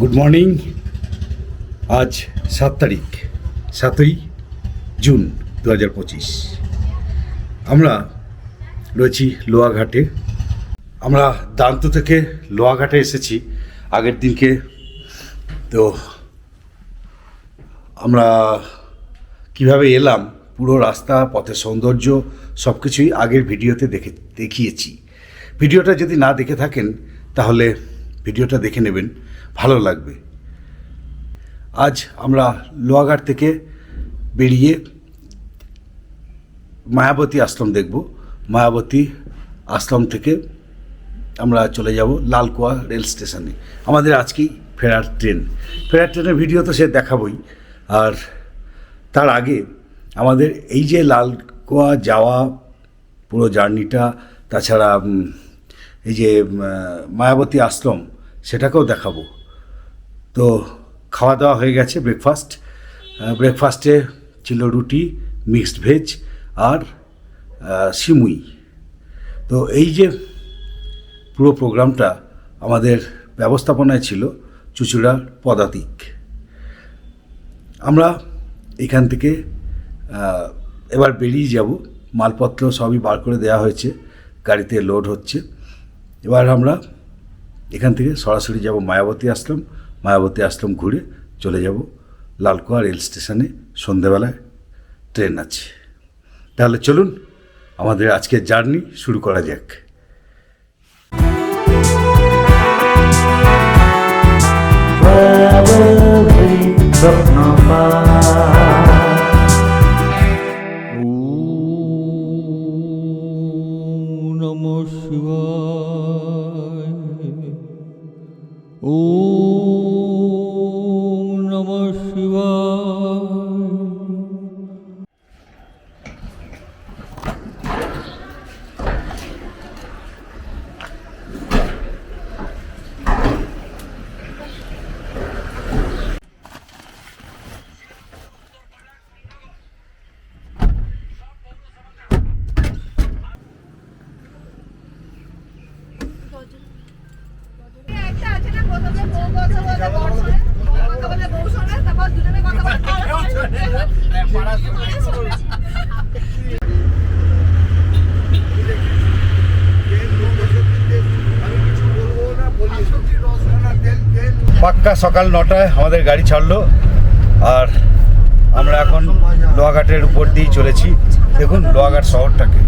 Good morning আজ সাত তারিখ, সাতই জুন দু হাজার পঁচিশ। আমরা রয়েছি লোয়াঘাটে আমরা দান্ত থেকে লোয়াঘাটে এসেছি আগের দিনকে। তো আমরা কীভাবে এলাম, পুরো রাস্তা, পথের সৌন্দর্য সব কিছুই আগের ভিডিওতে দেখে, দেখিয়েছি। ভিডিওটা যদি না দেখে থাকেন, তাহলে ভিডিওটা দেখে নেবেন। ভালো লাগবে। আজ আমরা লোয়াঘাট থেকে বেরিয়ে মায়াবতী আশ্রম দেখব। মায়াবতী আশ্রম থেকে আমরা চলে যাব লালকুয়া রেল স্টেশনে। আমাদের আজকেই ফেরার ট্রেন। ফেরার ট্রেনের ভিডিও তো সে দেখাবই। আর তার আগে আমাদের এই যে লালকুয়া যাওয়া পুরো জার্নিটা, তাছাড়া এই যে মায়াবতী আশ্রম, সেটাকেও দেখাবো। তো খাওয়া দাওয়া হয়ে গেছে ব্রেকফাস্ট ব্রেকফাস্টে ছিল রুটি মিক্সড ভেজ আর সিমুই। তো এই যে পুরো প্রোগ্রামটা আমাদের ব্যবস্থাপনায় ছিল চুচুড়ার পদাতিক। আমরা এখান থেকে এবার বেরিয়ে যাব। মালপত্র সবই বার করে দেওয়া হয়েছে, গাড়িতে লোড হচ্ছে। এবার আমরা এখান থেকে সরাসরি যাব, মায়াবতী আশ্রম মায়াবতী আশ্রম ঘুরে চলে যাব লালকুয়া রেল স্টেশনে সন্ধেবেলায় ট্রেন আছে। তাহলে চলুন আমাদের আজকের জার্নি শুরু করা যাক। ॐ পাক্কা সকাল নটায় আমাদের গাড়ি ছাড়লো আর আমরা এখন লোহাঘাটের উপর দিয়েই চলেছি। দেখুন লোহাঘাট শহরটাকে।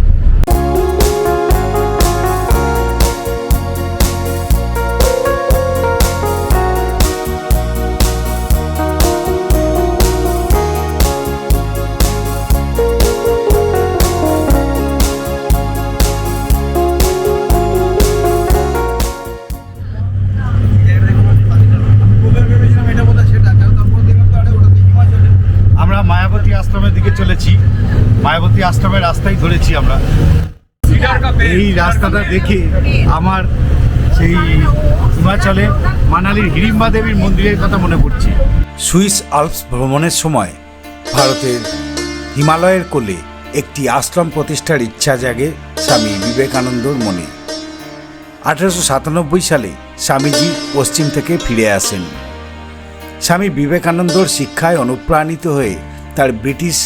এই রাস্তাটা দেখে আমার সেই হিমাচলে মানালির হিড়িম্বা দেবীর মন্দিরের কথা মনে পড়ছে। সুইস আলপস ভ্রমণের সময় ভারতের হিমালয়ের কোলে একটি আশ্রম প্রতিষ্ঠার ইচ্ছা জাগে স্বামী বিবেকানন্দর মনে। আঠেরোশো সাতানব্বই সালে স্বামীজি পশ্চিম থেকে ফিরে আসেন। স্বামী বিবেকানন্দর শিক্ষায় অনুপ্রাণিত হয়ে তার ব্রিটিশ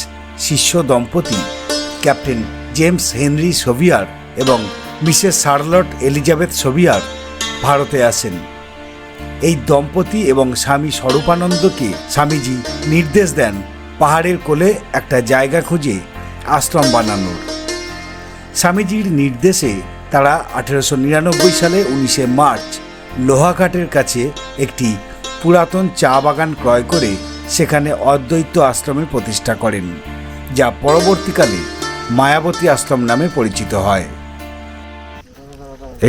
শিষ্য দম্পতি ক্যাপ্টেন জেমস হেনরি সোভিয়ার এবং মিসেস শার্লট এলিজাবেথ সোভিয়ার ভারতে আসেন। এই দম্পতি এবং স্বামী স্বরূপানন্দকে স্বামীজি নির্দেশ দেন পাহাড়ের কোলে একটা জায়গা খুঁজে আশ্রম বানানোর। স্বামীজির নির্দেশে তারা আঠেরোশো নিরানব্বই সালে উনিশে মার্চ লোহাঘাটের কাছে একটি পুরাতন চা বাগান ক্রয় করে সেখানে অদ্বৈত আশ্রমে প্রতিষ্ঠা করেন, যা পরবর্তীকালে মায়াবতী আশ্রম নামে পরিচিত হয়।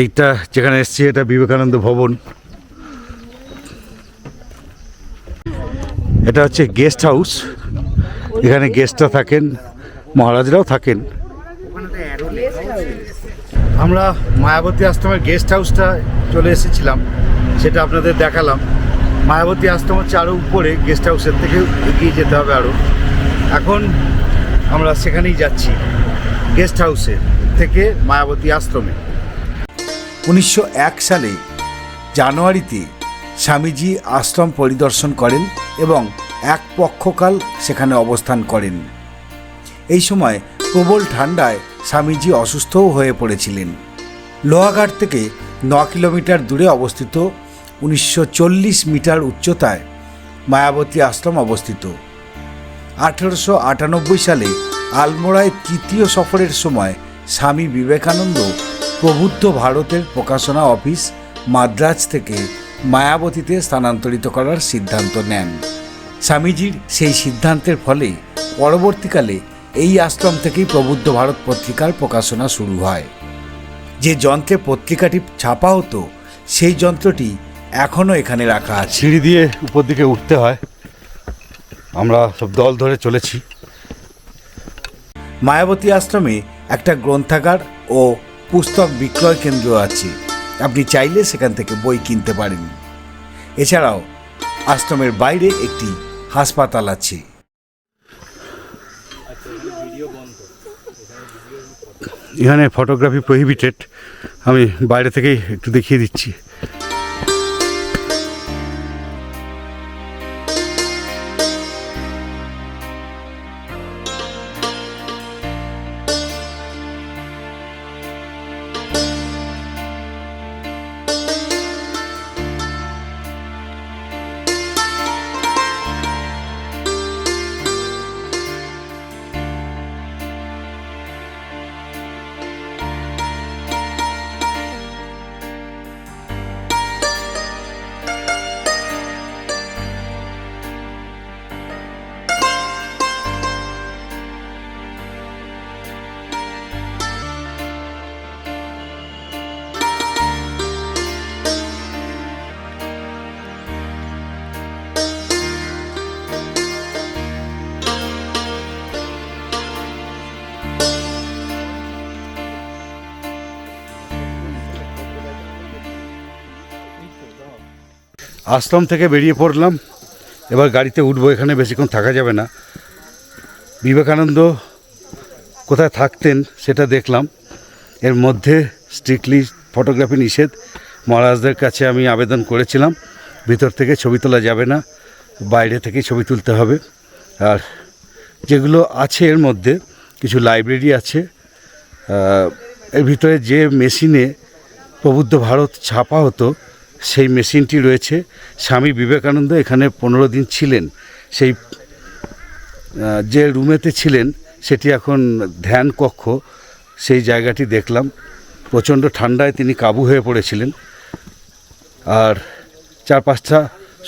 এইটা যেখানে এসছি, এটা বিবেকানন্দ ভবন। এটা হচ্ছে গেস্ট হাউস। এখানে গেস্টরা থাকেন, মহারাজরাও থাকেন। আমরা মায়াবতী আশ্রমের গেস্ট হাউসটা চলে এসেছিলাম, সেটা আপনাদের দেখালাম। মায়াবতী আশ্রম হচ্ছে আরও উপরে, গেস্ট হাউসের থেকে এগিয়ে যেতে হবে আরও এখন আমরা সেখানেই যাচ্ছি, গেস্ট হাউসে থেকে মায়াবতী আশ্রমে। উনিশশো এক সালে জানুয়ারিতে স্বামীজি আশ্রম পরিদর্শন করেন এবং এক পক্ষকাল সেখানে অবস্থান করেন। এই সময় প্রবল ঠান্ডায় স্বামীজি অসুস্থও হয়ে পড়েছিলেন। লোহাঘাট থেকে ন কিলোমিটার দূরে অবস্থিত উনিশশো চল্লিশ মিটার উচ্চতায় মায়াবতী আশ্রম অবস্থিত। আঠেরোশো আটানব্বই সালে আলমোড়ায় তৃতীয় সফরের সময় স্বামী বিবেকানন্দ প্রবুদ্ধ ভারতের প্রকাশনা অফিস মাদ্রাজ থেকে মায়াবতীতে স্থানান্তরিত করার সিদ্ধান্ত নেন। স্বামীজির সেই সিদ্ধান্তের ফলে পরবর্তীকালে এই আশ্রম থেকেই প্রবুদ্ধ ভারত পত্রিকার প্রকাশনা শুরু হয়। যে যন্ত্রে পত্রিকাটি ছাপা হতো সেই যন্ত্রটি এখনও এখানে রাখা আছে। সিঁড়ি দিয়ে উপর দিকে উঠতে হয়। আমরা সব দল ধরে চলেছি। মায়াবতী আশ্রমে একটা গ্রন্থাগার ও পুস্তক বিক্রয় কেন্দ্র আছে। আপনি চাইলে সেখান থেকে বই কিনতে পারেন। এছাড়াও, আশ্রমের বাইরে একটি হাসপাতাল আছে। এখানে ফটোগ্রাফি প্রহিবিটেড আমি বাইরে থেকেই একটু দেখিয়ে দিচ্ছি। আশ্রম থেকে বেরিয়ে পড়লাম। এবার গাড়িতে উঠবো, এখানে বেশিক্ষণ থাকা যাবে না। বিবেকানন্দ কোথায় থাকতেন সেটা দেখলাম। এর মধ্যে স্ট্রিক্টলি ফটোগ্রাফি নিষেধ। মহারাজদের কাছে আমি আবেদন করেছিলাম, ভিতর থেকে ছবি তোলা যাবে না, বাইরে থেকে ছবি তুলতে হবে। আর যেগুলো আছে এর মধ্যে, কিছু লাইব্রেরি আছে এর ভিতরে যে মেশিনে প্রবুদ্ধ ভারত ছাপা হতো সেই মেশিনটি রয়েছে। স্বামী বিবেকানন্দ এখানে পনেরো দিন ছিলেন। সেই যে রুমেতে ছিলেন, সেটি এখন ধ্যান কক্ষ। সেই জায়গাটি দেখলাম। প্রচণ্ড ঠান্ডায় তিনি কাবু হয়ে পড়েছিলেন। আর চারপাশটা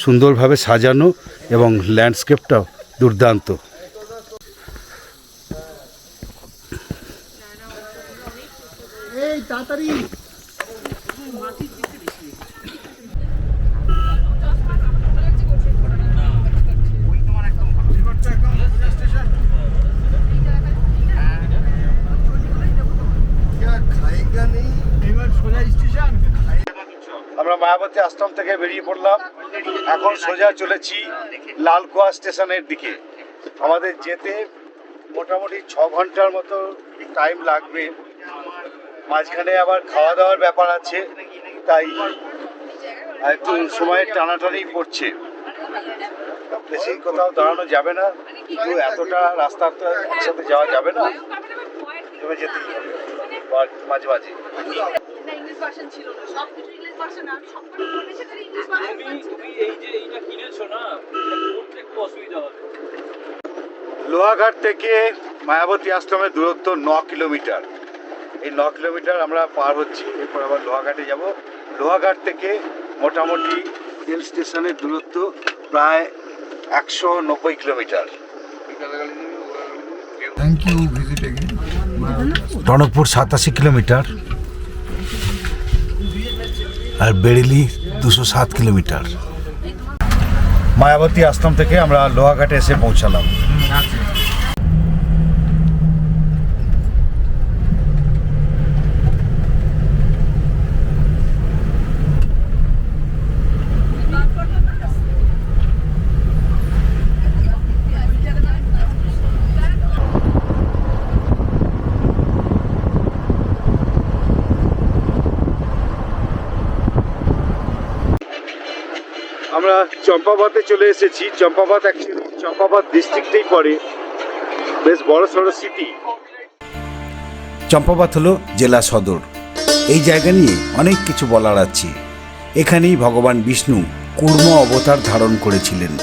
সুন্দরভাবে সাজানো এবং ল্যান্ডস্কেপটাও দুর্দান্ত আমরা মায়াবতী থেকে বেরিয়ে পড়লাম? এখন সোজা চলেছি লালকুয়া স্টেশনের দিকে। আমাদের যেতে মোটামুটি ছ ঘণ্টার মতো টাইম লাগবে। মাঝখানে আবার খাওয়া দাওয়ার ব্যাপার আছে, তাই একটু সময়ের টানাটানি পড়ছে। বেশি কোথাও দাঁড়ানো যাবে না, কিন্তু এতটা রাস্তা তো একসাথে যাওয়া যাবে না। তবে যেতেই হবে। মাঝে মাঝে। না ইংলিশ তুমি এই যে এইটা কিনেছো না অসুবিধা হবে। লোহাঘাট থেকে মায়াবতী আশ্রমের দূরত্ব ন কিলোমিটার। এই ন কিলোমিটার আমরা পার হচ্ছি। এরপর আবার লোহাঘাটে যাব। লোহাঘাট থেকে মোটামুটি রেল স্টেশনের দূরত্ব প্রায় একশো নব্বই কিলোমিটার। রণকপুর সাতাশি কিলোমিটার। আর বেরেলি দুশো সাত কিলোমিটার। মায়াবতী আশ্রম থেকে আমরা লোহাঘাটে এসে পৌঁছালাম। চম্পাবাতে চলে এসেছি। চম্পাবাত চম্পাবাদ ডিস্ট্রিক্টেই পড়ে। বেশ বড় সড়ো সিটি চম্পাবাত হলো জেলা সদর। এই জায়গা নিয়ে অনেক কিছু বলার আছে। এখানেই ভগবান বিষ্ণু কুর্ম অবতার ধারণ করেছিলেন।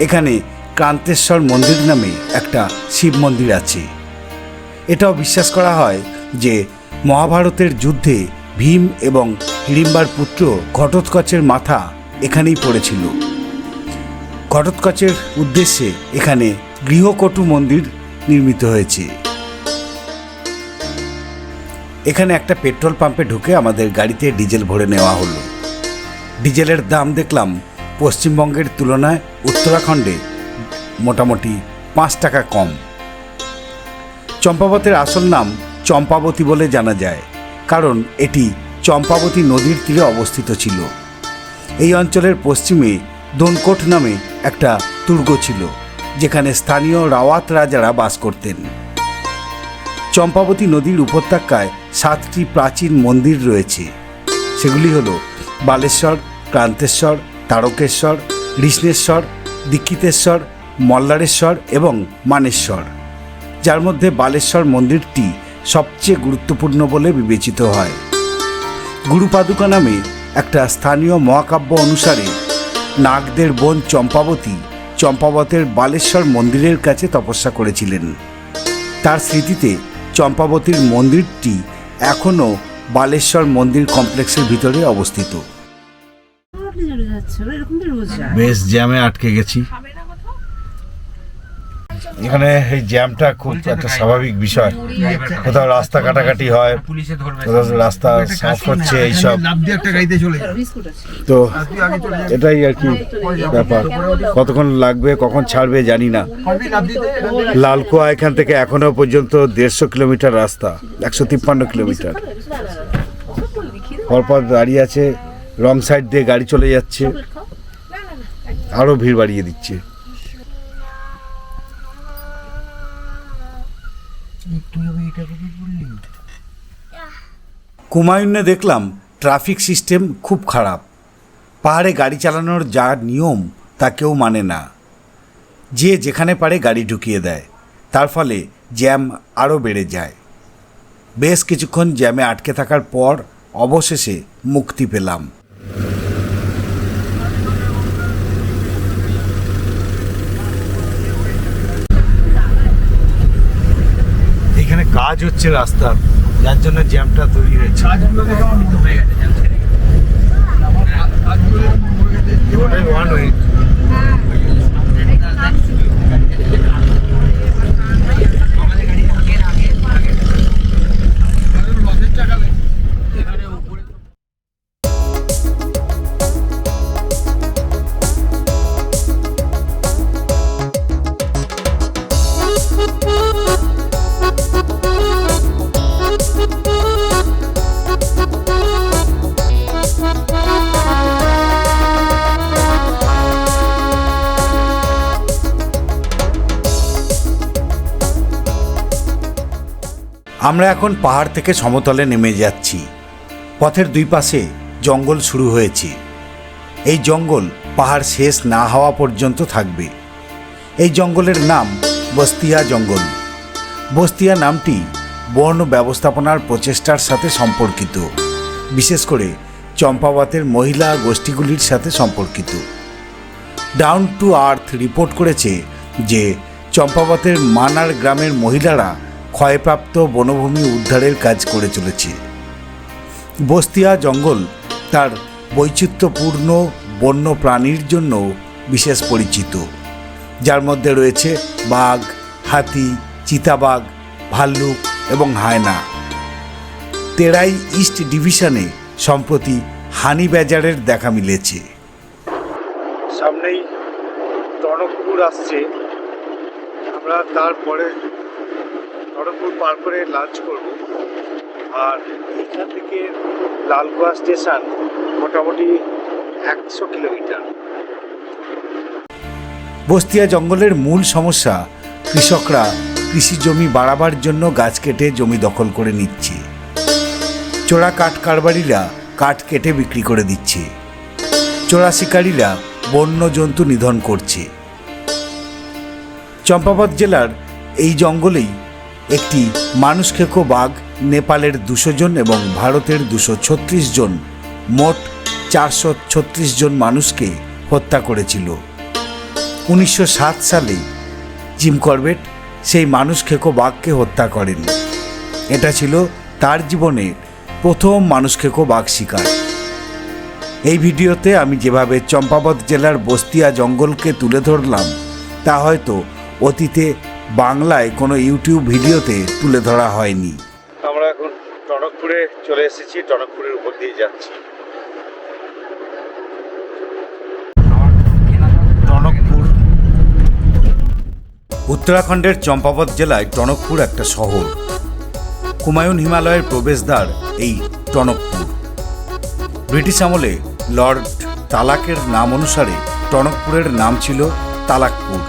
এখানে ক্রান্তেশ্বর মন্দির নামে একটা শিব মন্দির আছে। এটাও বিশ্বাস করা হয় যে মহাভারতের যুদ্ধে ভীম এবং হিড়িম্বার পুত্র ঘটোৎকচের মাথা এখানেই পড়েছিল। ঘটোৎকচের উদ্দেশ্যে এখানে গৃহকটু মন্দির নির্মিত হয়েছে। এখানে একটা পেট্রোল পাম্পে ঢুকে আমাদের গাড়িতে ডিজেল ভরে নেওয়া হলো। ডিজেলের দাম দেখলাম পশ্চিমবঙ্গের তুলনায় উত্তরাখণ্ডে মোটামুটি পাঁচ টাকা কম। চম্পাবতের আসল নাম চম্পাবতী বলে জানা যায়, কারণ এটি চম্পাবতী নদীর তীরে অবস্থিত ছিল। এই অঞ্চলের পশ্চিমে দনকোট নামে একটা দুর্গ ছিল, যেখানে স্থানীয় রাওয়াত রাজারা বাস করতেন। চম্পাবতী নদীর উপত্যকায় সাতটি প্রাচীন মন্দির রয়েছে। সেগুলি হল বালেশ্বর, ক্রান্তেশ্বর, তারকেশ্বর, কৃষ্ণেশ্বর, দীক্ষিতেশ্বর, মল্লারেশ্বর এবং মানেশ্বর, যার মধ্যে বালেশ্বর মন্দিরটি সবচেয়ে গুরুত্বপূর্ণ বলে বিবেচিত হয়। গুরুপাদুকা নামে একটা স্থানীয় মহাকাব্য অনুসারে নাগদের বোন চম্পাবতী চম্পাবতের বালেশ্বর মন্দিরের কাছে তপস্যা করেছিলেন। তার স্মৃতিতে চম্পাবতীর মন্দিরটি এখনও বালেশ্বর মন্দির কমপ্লেক্সের ভিতরে অবস্থিত। বেশ জ্যামে আটকে গেছি। এখানে এই জ্যামটা খুব একটা স্বাভাবিক বিষয়। কোথাও রাস্তা কাটাকাটি হয় কোথাও রাস্তা সাফ হচ্ছে এইসব। তো এটাই আর কি ব্যাপার। কতক্ষণ লাগবে কখন ছাড়বে জানি না। লালকুয়া এখান থেকে এখনও পর্যন্ত দেড়শো কিলোমিটার রাস্তা একশো তিপ্পান্ন কিলোমিটার। পরপর দাঁড়িয়ে আছে রং সাইড দিয়ে গাড়ি চলে যাচ্ছে। আরও ভিড় বাড়িয়ে দিচ্ছে। কুমায়ুনে দেখলাম ট্রাফিক সিস্টেম খুব খারাপ। পাহাড়ে গাড়ি চালানোর যা নিয়ম, তা কেউ মানে না। যে যেখানে পারে গাড়ি ঢুকিয়ে দেয়। তার ফলে জ্যাম আরও বেড়ে যায়। বেশ কিছুক্ষণ জ্যামে আটকে থাকার পর অবশেষে মুক্তি পেলাম। এখানে কাজ হচ্ছে রাস্তার। যার জন্য জ্যামটা তৈরি হয়েছে। ওয়ান ওয়ে আমরা এখন পাহাড় থেকে সমতলে নেমে যাচ্ছি। পথের দুই পাশে জঙ্গল শুরু হয়েছে। এই জঙ্গল পাহাড় শেষ না হওয়া পর্যন্ত থাকবে। এই জঙ্গলের নাম বস্তিয়া জঙ্গল। বস্তিয়া নামটি বন ব্যবস্থাপনার প্রচেষ্টার সাথে সম্পর্কিত। বিশেষ করে চম্পাবাতের মহিলা গোষ্ঠীগুলির সাথে সম্পর্কিত। ডাউন টু আর্থ রিপোর্ট করেছে যে চম্পাবতের মানার গ্রামের মহিলারা ক্ষয়প্রাপ্ত বনভূমি উদ্ধারের কাজ করে চলেছে। বস্তিয়া জঙ্গল তার বৈচিত্র্যপূর্ণ বন্য প্রাণীর জন্য বিশেষ পরিচিত। যার মধ্যে রয়েছে বাঘ, হাতি, চিতাবাঘ, ভাল্লুক এবং হায়না। তেরাই ইস্ট ডিভিশনে সম্প্রতি হানি ব্যাজারের দেখা মিলেছে। সামনেই টনকপুর আসছে। আমরা তারপরে টনকপুর পার করে লাঞ্চ করব। আর এখান থেকে লালগোয়া স্টেশন মোটামুটি একশো কিলোমিটার। বস্তিয়া জঙ্গলের মূল সমস্যা, কৃষকরা কৃষি জমি বাড়াবার জন্য গাছ কেটে জমি দখল করে নিচ্ছে। চোরা কাঠ কারবারিরা কাঠ কেটে বিক্রি করে দিচ্ছে। চোরা শিকারীরা বন্য জন্তু নিধন করছে। চম্পাবত জেলার এই জঙ্গলেই একটি মানুষ খেকো বাঘ নেপালের দুশো জন এবং ভারতের দুশো ছত্রিশ জন, মোট চারশো ছত্রিশ জন মানুষকে হত্যা করেছিল। উনিশশো সাত সালে জিম করবেট সেই মানুষ খেকো বাঘকে হত্যা করেন। এটা ছিল তার জীবনের প্রথম মানুষ খেকো বাঘ শিকার। এই ভিডিওতে আমি যেভাবে চম্পাবত জেলার বস্তিয়া জঙ্গলকে তুলে ধরলাম, তা হয়তো অতীতে বাংলায় কোনো ইউটিউব ভিডিওতে তুলে ধরা হয়নি। আমরা এখন টনকপুরে চলে এসেছি টনকপুরের উপর দিয়ে যাচ্ছি। টনকপুর। উত্তরাখণ্ডের চম্পাবত জেলায় টনকপুর একটা শহর। কুমায়ুন হিমালয়ের প্রবেশদ্বার এই টনকপুর। ব্রিটিশ আমলে লর্ড তালাকের নাম অনুসারে টনকপুরের নাম ছিল তালাকপুর।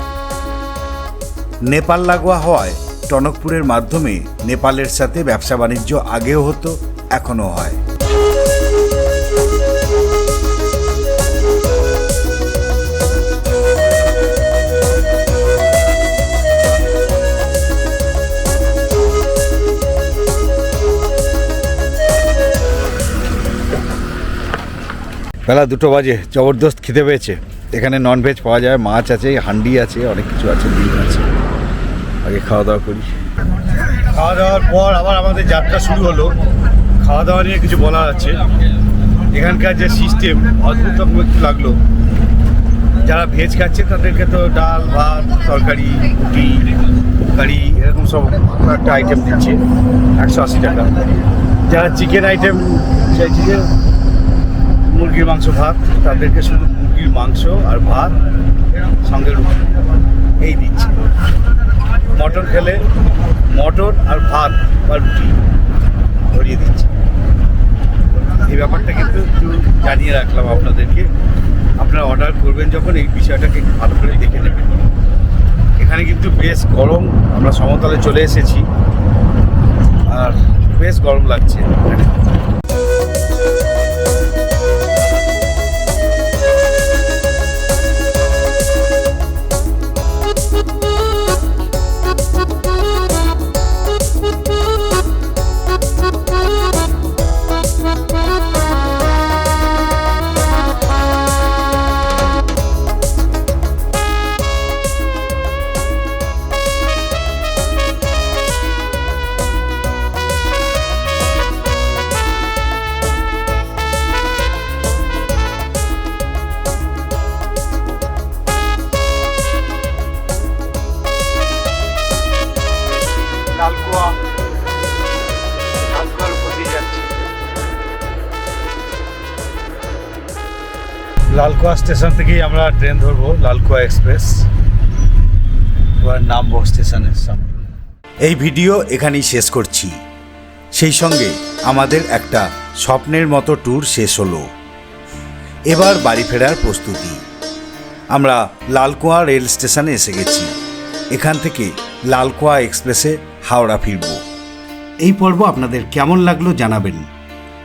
নেপাল লাগোয়া হওয়ায় টনকপুরের মাধ্যমে নেপালের সাথে ব্যবসা বাণিজ্য আগেও হতো, এখনও হয়। বেলা দুটো বাজে, জবরদস্ত খিদে পেয়েছে। এখানে ননভেজ পাওয়া যায়, মাছ আছে, হান্ডি আছে, অনেক কিছু আছে, ডিম আছে। আগে খাওয়া দাওয়া করি। খাওয়া দাওয়ার পর আবার আমাদের যাত্রা শুরু হলো। খাওয়া দাওয়া নিয়ে কিছু বলার আছে। এখানকার যে সিস্টেম অদ্ভুত একটু লাগল? যারা ভেজ খাচ্ছে, তাদেরকে তো ডাল, ভাত, তরকারি, রুটি কারি এরকম সব একটা আইটেম দিচ্ছে, একশো আশি টাকা। যারা চিকেন আইটেম চাইছে যে মুরগির মাংস, ভাত, তাদেরকে শুধু মুরগির মাংস আর ভাত সঙ্গে এই দিচ্ছে। মটন খেলে মটন আর ভাত বা রুটি ধরিয়ে দিচ্ছে। এই ব্যাপারটা কিন্তু একটু জানিয়ে রাখলাম আপনাদেরকে। আপনারা অর্ডার করবেন যখন, এই বিষয়টাকে ভালো করে দেখে নেবেন। এখানে কিন্তু বেশ গরম, আমরা সমতলে চলে এসেছি। আর বেশ গরম লাগছে। লালকুয়া স্টেশন থেকেই আমরা ট্রেন ধরবো, লালকুয়া এক্সপ্রেস। এবার নামবো স্টেশনের সামনে। এই ভিডিও এখানেই শেষ করছি। সেই সঙ্গে আমাদের একটা স্বপ্নের মতো ট্যুর শেষ হলো। এবার বাড়ি ফেরার প্রস্তুতি। আমরা লালকুয়া রেল স্টেশনে এসে গেছি। এখান থেকে লালকুয়া এক্সপ্রেসে হাওড়া ফিরব। এই পর্ব আপনাদের কেমন লাগল জানাবেন।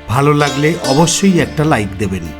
ভালো লাগলে অবশ্যই একটা লাইক দেবেন।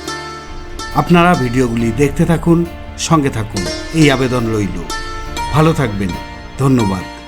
আপনারা ভিডিওগুলি দেখতে থাকুন সঙ্গে থাকুন। এই আবেদন রইল। ভালো থাকবেন। ধন্যবাদ।